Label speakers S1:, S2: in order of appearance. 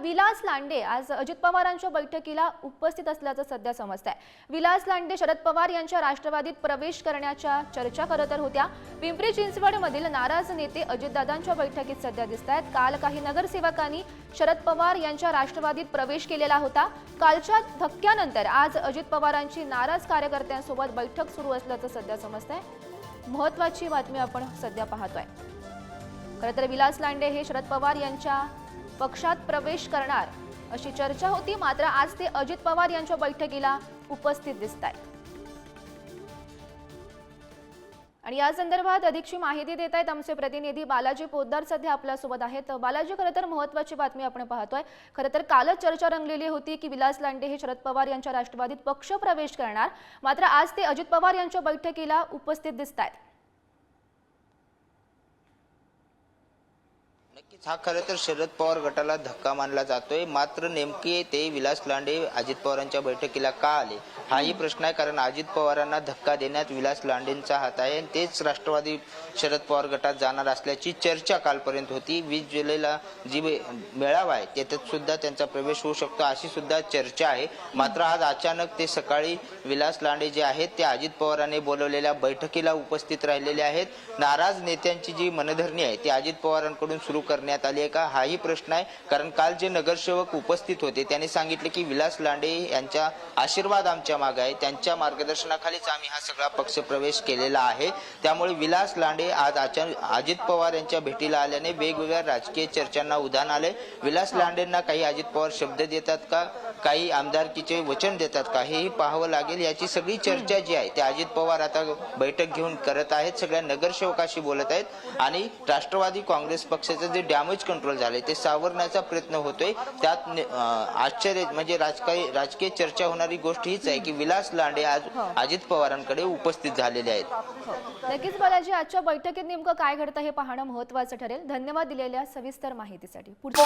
S1: विलास लांडे आज अजित पवारांच्या बैठकीला उपस्थित असल्याचं सध्या समजत आहे विलास लांडे शरद पवार यांच्या राष्ट्रवादीत प्रवेश करण्याच्या चर्चा करत तर होत्या. पिंपरी चिंचवडमधील नाराज नेते अजितदादांच्या बैठकीत सध्या दिसत आहेत काल काही नगरसेवकांनी शरद पवार यांच्या राष्ट्रवादीत प्रवेश केलेला होता. कालच्या धक्क्यानंतर आज अजित पवारांची नाराज कार्यकर्त्यांसोबत बैठक सुरू असल्याचं सध्या समजत आहे महत्वाची बातमी आपण सध्या पाहतोय. खरं तर विलास लांडे हे शरद पवार यांच्या पक्षात प्रवेश करणार अशी चर्चा होती. मात्र आज ते अजित पवार यांच्या बैठकीला उपस्थित दिसत आहेत आणि या संदर्भात अधिकची माहिती देत आहेत आमचे प्रतिनिधी बालाजी पोद्दार सध्या आपल्यासोबत आहेत. बालाजी खरं तर महत्वाची बातमी आपण पाहतोय. खरं तर कालच चर्चा रंगलेली होती की विलास लांडे हे शरद पवार यांच्या राष्ट्रवादीत पक्ष प्रवेश करणार. मात्र आज ते अजित पवार यांच्या बैठकीला उपस्थित दिसत आहेत
S2: हा खरं तर शरद पवार गटाला धक्का मानला जातोय. मात्र नेमके ते विलास लांडे अजित पवारांच्या बैठकीला का आले? हाही प्रश्न आहे कारण अजित पवारांना धक्का देण्यात विलास लांडेंचा हात आहे आणि तेच राष्ट्रवादी शरद पवार गटात जाणार असल्याची चर्चा कालपर्यंत होती. वीस जुलैला जी मेळावा आहे त्याच्यात सुद्धा त्यांचा प्रवेश होऊ शकतो अशी सुद्धा चर्चा आहे. मात्र आज अचानक ते सकाळी विलास लांडे जे आहेत ते अजित पवारांनी बोलवलेल्या बैठकीला उपस्थित राहिलेले आहेत. नाराज नेत्यांची जी मनधरणी आहे ती अजित पवारांकडून सुरू करण्यात आली आहे का? हाही प्रश्न आहे. कारण काल जे नगरसेवक उपस्थित होते त्यांनी सांगितले की विलास लांडे यांचा आशीर्वाद आमच्या मागे आहे. त्यांच्या मार्गदर्शनाखालीच आम्ही हा सगळा पक्ष प्रवेश केलेला आहे. त्यामुळे विलास लांडे आज अचानक अजित पवार यांच्या भेटीला आल्याने वेगवेगळ्या राजकीय चर्चांना उधाण आले विलास लांडेंना काही अजित पवार शब्द देतात का? काही आमदारकीचे वचन देतात का हेही पाहावं लागेल याची सगळी चर्चा जी आहे ते अजित पवार आता बैठक घेऊन करत आहेत सगळ्या नगरसेवकाशी बोलत आहेत. आणि राष्ट्रवादी काँग्रेस पक्षाचं जे डॅमेज कंट्रोल झालंय ते सावरण्याचा प्रयत्न होतोय. त्यात आश्चर्य म्हणजे राजकीय राजकीय चर्चा होणारी गोष्ट हीच आहे की विलास लांडे आज अजित पवारांकडे उपस्थित झालेले आहेत.
S1: हो. नक्कीच बालाजी आजच्या बैठकीत नेमकं काय घडतं हे पाहणं महत्वाचं ठरेल. धन्यवाद दिलेल्या सविस्तर माहितीसाठी. पुढच्या